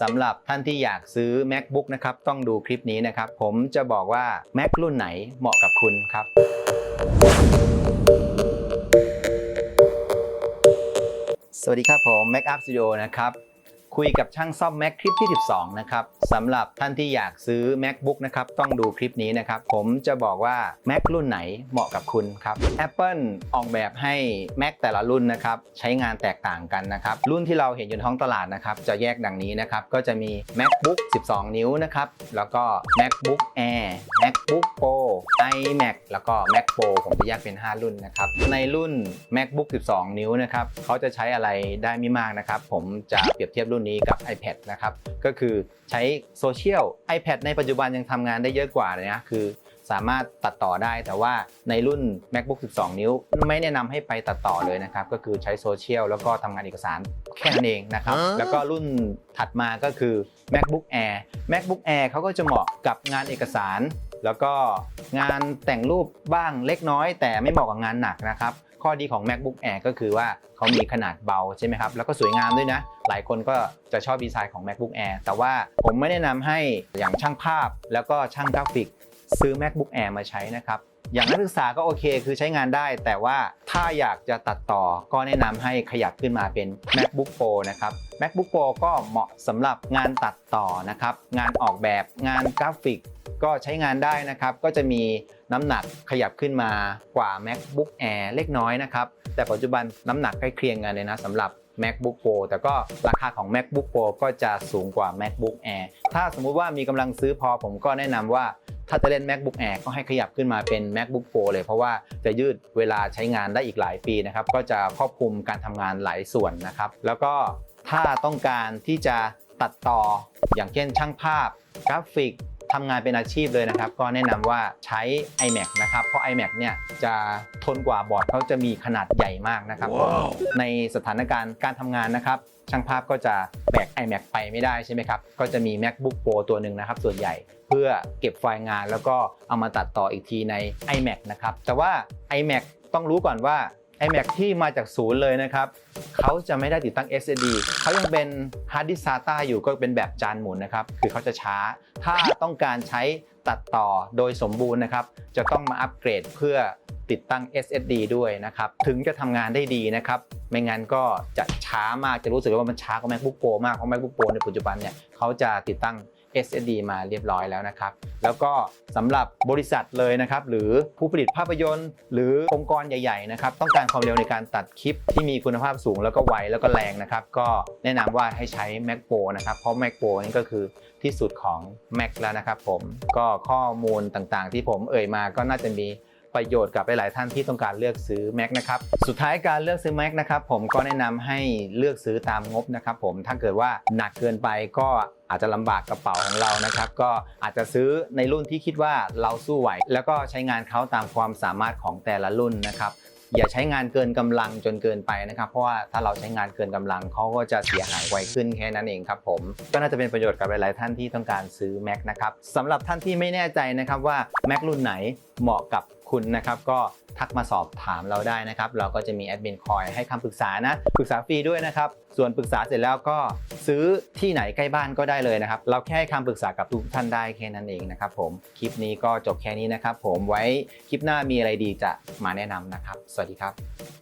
สำหรับท่านที่อยากซื้อ MacBook นะครับ ต้องดูคลิปนี้นะครับ ผมจะบอกว่า Mac รุ่นไหนเหมาะกับคุณครับ สวัสดีครับผม Mac Up Studio นะครับ คุยกับช่างซ่อม Mac คลิปที่ 12 นะครับสำหรับท่านที่อยากซื้อ MacBook นะครับ ต้องดูคลิปนี้นะครับ ผมจะบอกว่า Mac รุ่นไหนเหมาะกับคุณครับ Apple ออกแบบให้ Mac แต่ละรุ่นนะครับ ใช้งานแตกต่างกันนะครับ รุ่นที่เราเห็นอยู่ท้องตลาดนะครับ จะแยกดังนี้นะครับ ก็จะมี MacBook 12 นิ้วนะครับ แล้วก็ MacBook Air MacBook Pro iMac แล้วก็ Mac Pro ผมจะแยกเป็น 5 รุ่นนะครับ ในรุ่น MacBook 12 นิ้วนะครับเขาจะใช้อะไรได้ไม่มากนะครับ ผมจะเปรียบเทียบรุ่นนี้กับ iPad นะครับ ก็คือใช้โซเชียล iPad ในปัจจุบันยังทำงานได้เยอะกว่าเลยนะ คือสามารถตัดต่อได้แต่ว่าในรุ่น MacBook 12 นิ้ว ไม่แนะนำให้ไปตัดต่อเลยนะครับ ก็คือใช้โซเชียลแล้วก็ทำงานเอกสารแค่นั้นเองนะครับ แล้วก็รุ่นถัดมาก็คือ MacBook Air MacBook Air เขาก็จะเหมาะกับงานเอกสาร แล้วก็งานแต่งรูปบ้างเล็กน้อย แต่ไม่เหมาะกับงานหนักนะครับ ข้อดีของ MacBook Air ก็คือว่าเขามีขนาดเบาใช่ไหมครับ แล้วก็สวยงามด้วยนะ หลายคนก็จะชอบดีไซน์ของ MacBook Air แต่ว่าผมไม่แนะนำให้อย่างช่างภาพ แล้วก็ช่างกราฟิก ซื้อ MacBook Air มาใช้นะครับอย่างนักศึกษาก็โอเคคือใช้งานได้ แต่ว่าถ้าอยากจะตัดต่อก็แนะนำให้ขยับขึ้นมาเป็น MacBook Pro นะครับ MacBook Pro ก็เหมาะสำหรับงานตัดต่อนะครับ งานออกแบบงานกราฟิก ก็ใช้งานได้นะครับ ก็จะมี น้ำหนักขยับขึ้นมากว่า MacBook Air เล็กน้อยนะครับ แต่ปัจจุบันน้ำหนักใกล้เคียงกันเลยนะสำหรับ MacBook Pro แต่ก็ราคาของ MacBook Pro ก็จะสูงกว่า MacBook Air ถ้าสมมุติว่ามีกำลังซื้อพอผมก็แนะนำว่าถ้าจะเล่น MacBook Air ก็ให้ขยับขึ้นมาเป็น MacBook Pro เลย เพราะว่าจะยืดเวลาใช้งานได้อีกหลายปีนะครับ ก็จะครอบคลุมการทำงานหลายส่วนนะครับ แล้วก็ถ้าต้องการที่จะตัดต่ออย่างเช่นช่างภาพ กราฟิก ทำงานเป็นอาชีพเลยนะครับ ก็แนะนำว่าใช้ iMac นะครับ เพราะ iMac เนี่ยจะทนกว่าบอร์ดเขาจะมีขนาดใหญ่มากนะครับในสถานการณ์การทำงานนะครับช่างภาพก็จะแบก iMac ไปไม่ได้ใช่ไหมครับ ก็จะมี MacBook Pro ตัวหนึ่งนะครับ ส่วนใหญ่เพื่อเก็บไฟล์งานแล้วก็เอามาตัดต่ออีกทีใน iMac นะครับ แต่ว่า iMac ต้องรู้ก่อนว่า iMac ที่มาจากศูนย์เลยนะครับเขาจะไม่ได้ติดตั้ง SSD เขายังเป็น Hard Disk SATA อยู่ก็เป็นแบบจานหมุนนะครับ คือเขาจะช้า ถ้าต้องการใช้ตัดต่อโดยสมบูรณ์นะครับ จะต้องมาอัปเกรดเพื่อติดตั้ง SSD ด้วยนะครับ ถึงจะทำงานได้ดีนะครับ ไม่งั้นก็จะช้ามาก จะรู้สึกว่ามันช้ากว่า MacBook Pro มาก เพราะ MacBook Pro ในปัจจุบันเนี่ยเขาจะติดตั้ง SSD มาเรียบร้อยแล้วนะครับ แล้วก็สำหรับบริษัทเลยนะครับ หรือผู้ผลิตภาพยนตร์ หรือองค์กรใหญ่ๆนะครับ ต้องการความเร็วในการตัดคลิปที่มีคุณภาพสูงแล้วก็ไวแล้วก็แรงนะครับ ก็แนะนำว่าให้ใช้ Mac Pro นะครับ เพราะ Mac Pro นี่ก็คือที่สุดของ Mac แล้วนะครับผม ก็ข้อมูลต่างๆ ที่ผมเอ่ยมาก็น่าจะมี ประโยชน์กับหลายๆท่านที่ต้องการเลือกซื้อ Mac นะครับสุดท้ายการเลือกซื้อ Mac นะครับผมก็แนะนำให้เลือกซื้อตามงบนะครับผมถ้าเกิดว่าหนักเกินไปก็อาจจะลำบากกระเป๋าของเรานะครับ ก็อาจจะซื้อในรุ่นที่คิดว่าเราสู้ไหว แล้วก็ใช้งานเขาตามความสามารถของแต่ละรุ่นนะครับอย่าใช้งานเกินกำลังจนเกินไปนะครับเพราะว่าถ้าเราใช้งานเกินกำลังเขาก็จะเสียหายไวขึ้นแค่นั้นเองครับผมก็น่าจะเป็นประโยชน์กับหลาย ๆ ท่านที่ต้องการซื้อ Mac นะครับสำหรับท่านที่ไม่แน่ใจนะครับว่า Mac รุ่นไหนเหมาะกับ คุณนะครับก็ทักมาสอบถามเราได้นะครับ เราก็จะมีแอดมินคอยให้คำปรึกษานะ ปรึกษาฟรีด้วยนะครับ ส่วนปรึกษาเสร็จแล้วก็ซื้อที่ไหนใกล้บ้านก็ได้เลยนะครับ เราแค่ให้คำปรึกษากับทุกท่านได้แค่นั้นเองนะครับผม คลิปนี้ก็จบแค่นี้นะครับผมไว้คลิปหน้ามีอะไรดีจะมาแนะนำนะครับ สวัสดีครับ